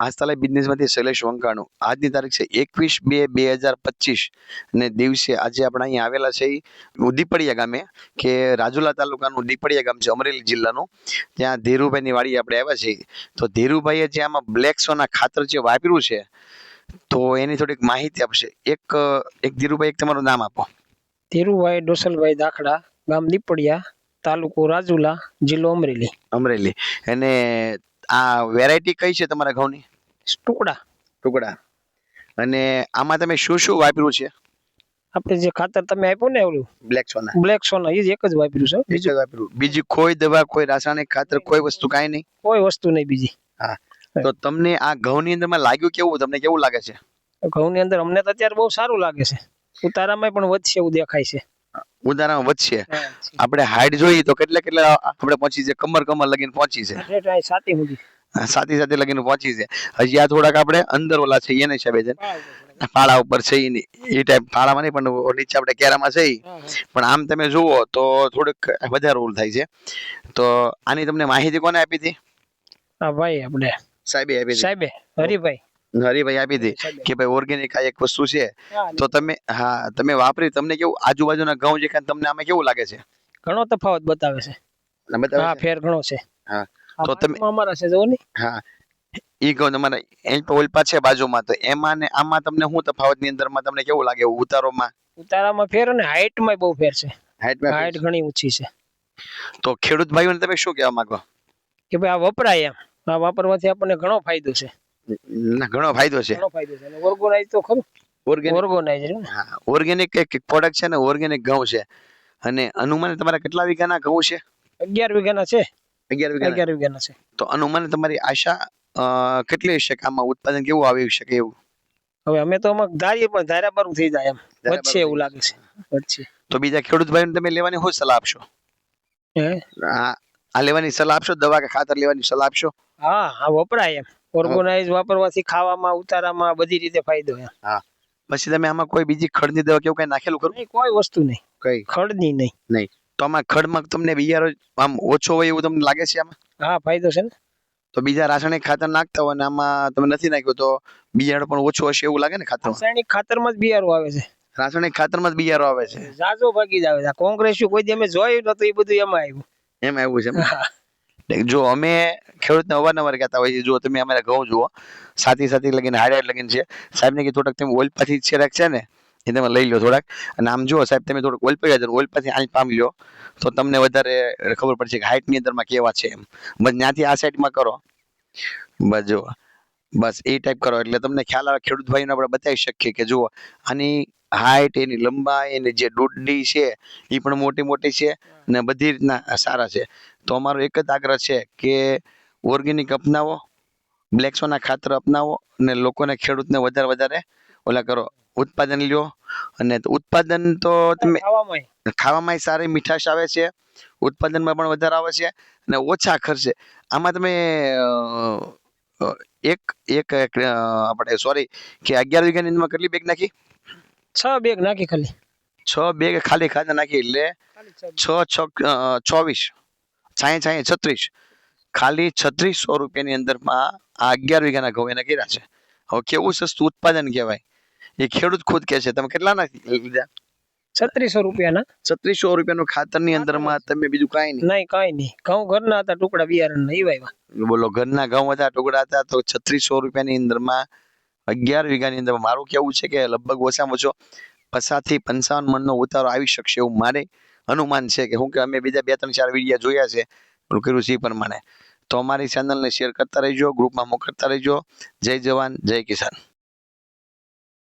આસ્થાલય બિઝનેસમાંથી શૈલેષ વંકાણું. આજની તારીખ છે એકવીસ બે બે હજાર પચીસ ને દિવસે આજે આપણે અહીંયા આવેલા છે ઉદીપડિયા ગામે કે રાજુલા તાલુકાનું ઉદીપડિયા ગામ છે અમરેલી જિલ્લાનું. ત્યાં ધીરુભાઈની વાડી આપણે આવ્યા છીએ. તો ધીરુભાઈએ જે આમાં બ્લેક સોના ખાતર જે વાપર્યું છે તો એની થોડીક માહિતી આપશે. એક એક ધીરુભાઈ એક તમારું નામ આપો. ધીરુભાઈ ડોસલભાઈ દાખડા ગામ દીપડિયા તાલુકો રાજુલા જિલ્લો અમરેલી. અમરેલી. અને આ વેરાયટી કઈ છે તમારા ઘઉંની? ટુકડા. ટુકડા. અને આમાં તમે શું શું વાપર્યું છે? આપણે જે ખાતર તમે આપ્યું ને ઓલું બ્લેક સોના. બ્લેક સોના એ જ એક જ વાપર્યું છે બીજું. વાપર્યું. બીજી કોઈ દવા કોઈ રાસાયણિક ખાતર કોઈ વસ્તુ કાંઈ નહીં? કોઈ વસ્તુ નહીં બીજી. હા. તો તમને આ ઘઉંની અંદરમાં લાગ્યું કેવું? તમને કેવું લાગે છે? ઘઉંની અંદર અમને તો અત્યારે બહુ સારું લાગે છે. ઉતારામાં પણ વધશે એવું દેખાય છે. ઉદાહરણ વધશે. આપણે હાઈટ જોઈએ તો કેટલા કેટલા આપણે પહોંચી છે? કમર કમર લગીને પહોંચી છે. સાતી સુધી. સાથે સાથે લગીને પહોંચી છે. હજી આ થોડાક આપણે અંદર ઓલા છે એને હિસાબે છે. પાળા ઉપર છે એ ટાઈપ પાળામાં નહીં પણ નીચે આપણે કેરામાં છે પણ આમ તમે જુઓ તો થોડુંક વધારે રોલ થાય છે. તો આની તમને માહિતી કોને આપી હતી? ભાઈ આપણે. સાહેબે આપી સાહેબે હરિભાઈ. હરિભાઈ આપી હતી કે ભાઈ ઓર્ગેનિક આ એક વસ્તુ છે. તો તમે હા તમે વાપરી તમને કેવું આજુબાજુના ઘઉં જે તમને આમાં કેવું લાગે છે? ઘણો તફાવત બતાવે છે. હા ફેર ઘણો છે. હા. તો તમે- અમારા છે જોવો ને. હા. ઈ ઘઉં તમારા એ તો ઓલપા છે બાજુમાં તો એમાં ને આમાં તમને શું તફાવતની અંદરમાં તમને કેવું લાગે? ઉતારોમાં? ઉતારામાં ફેર અને હાઈટમાં બહુ ફેર છે. હાઈટમાં હાઈટ ઘણી ઊંચી છે. તો ખેડૂત ભાઈઓને તમે શું કહેવા માંગો? કે ભાઈ આ વપરાય એમ. આ વાપરવાથી આપણને ઘણો ફાયદો છે. ના ઘણો ફાયદો છે. ઘણો ફાયદો છે. ઓર્ગોનાઇઝ તો ખરું. ઓર્ગેનિક ઓર્ગોનાઇઝ હા ઓર્ગેનિક એક પ્રોડક્ટ છે ને ઓર્ગેનિક ઘઉં છે. અને અનુમાન તમારા કેટલા વીઘાના ઘઉં છે? અગિયાર વીઘાના છે. અગિયાર વીઘા અગિયાર વીઘાના છે. તો અનુમાન તમારી આશા કેટલી હશે કે આમાં ઉત્પાદન કેવું આવી શકે એવું? હવે અમે તો આમાં ધારીએ પણ ધાર્યા પર થઈ જાય એમ. વચ્ચે એવું લાગે છે. વચ્ચે તો બીજા ખેડૂત ભાઈઓને તમે લેવાની શું સલાહ આપશો? હે? આ આ લેવાની સલાહ આપશો? દવા કે ખાતર લેવાની સલાહ આપશો? હા હા વપરાય એમ. ઓર્ગોનાઇઝ વાપરવાથી ખાવામાં ઉતારામાં બધી રીતે ફાયદો હા. પછી તમે આમાં કોઈ બીજી ખડની દવા કેવું કઈ નાખેલું ખરું? કોઈ વસ્તુ નહીં. કઈ? ખડની નહીં. તો આમાં ખડમાં તમને બિયારો આમ ઓછો હોય એવું તમને લાગે છે આમાં? હા ફાયદો છે ને. તો બીજા રાસાયણિક ખાતર નાખતા હોય ને આમાં તમે નથી નાખ્યું તો બિયારો પણ ઓછો હશે એવું લાગે ને ખાતર રાસાયણિક ખાતરમાં જ બિયારો આવે છે. રાસાયણિક ખાતરમાં જ બિયારો આવે છે? ઝાઝો ભાગી જ આવે છે. કોંગ્રેસ કોઈ દી અમે જોયું નતું એ બધું એમાં આવ્યું. એમ આવ્યું છે? જો અમે ખેડૂતને અવારનવાર કહેતા હોઈએ જો તમે અમારા ઘઉં જુઓ સાથી સાથી લગીને હાડે લગીને છે. સાહેબને કે થોડાક તમે ઓઇલ પાછી છેરાક છે ને, એ તમે લઈ લો થોડાક. અને આમ જુઓ સાહેબ, તમે થોડુંક ઓઇલ પૈયા ઓઇલ પાછી આંચ પામી લો તો તમને વધારે ખબર પડશે કે હાઇટની અંદરમાં કેવા છે એમ. બસ ત્યાંથી આ સાઈડમાં કરો. બસ જુઓ. બસ એ ટાઈપ કરો. એટલે તમને ખ્યાલ આવે, ખેડૂત ભાઈને આપણે બતાવી શકીએ કે જુઓ, આની હાઇટ એની લંબાઈ એની જે દોડડી છે એ પણ મોટી મોટી છે ને બધી રીતના સારા છે. તો અમારો એક જ આગ્રહ છે કે ઓર્ગેનિક અપનાવો બ્લેક સોના ખાતર અપનાવો અને લોકોને ખેડૂતને વધારે વધારે ઓલા કરો ઉત્પાદન લ્યો. અને ઉત્પાદન તો તમે ખાવામાં. સારી મીઠાશ આવે છે ઉત્પાદનમાં પણ વધારે આવે છે અને ઓછા ખર્ચે. આમાં તમે એક એક, આપણે સોરી કે અગિયાર વીઘાની અંદરમાં કેટલી બેગ નાખી? છ બેગ નાખી ખાલી. છ બેગ ખાલી ખાતર નાખી એટલે છ છ ચોવીસ. છાંય છાંય છત્રીસ. ખાલી છત્રીસો રૂપિયાની અંદરમાં આ અગિયાર વીઘાના ઘઉં એને કર્યા છે. હવે કેવું સસ્તું ઉત્પાદન કહેવાય? એ ખેડૂત ખુદ કહે છે તમે કેટલા ના લીધા? છત્રીસો રૂપિયાના. છત્રીસો રૂપિયાનું ખાતરની અંદરમાં તમે બીજું કાંઈ નહીં. નહીં કાંઈ નહીં. ઘઉં ઘરના હતા ટુકડા બિયારણ ઈ વાવ્યા બોલો ઘરના ઘઉં હતા ટુકડા હતા તો છત્રીસો રૂપિયાની અંદરમાં અગિયાર વીઘાની અંદર મારું કેવું છે કે લગભગ ઓછામાં ઓછો પચાસથી પંચાવન મણનો ઉતારો આવી શકશે એવું મારે અનુમાન છે કે હું કે અમે બીજા બે, ત્રણ, ચાર વિડીયા જોયા છે. કર્યું છે પ્રમાણે. તો અમારી ચેનલને શેર કરતા રહેજો ગ્રુપમાં મોકલતા રહેજો. જય જવાન, જય કિસાન.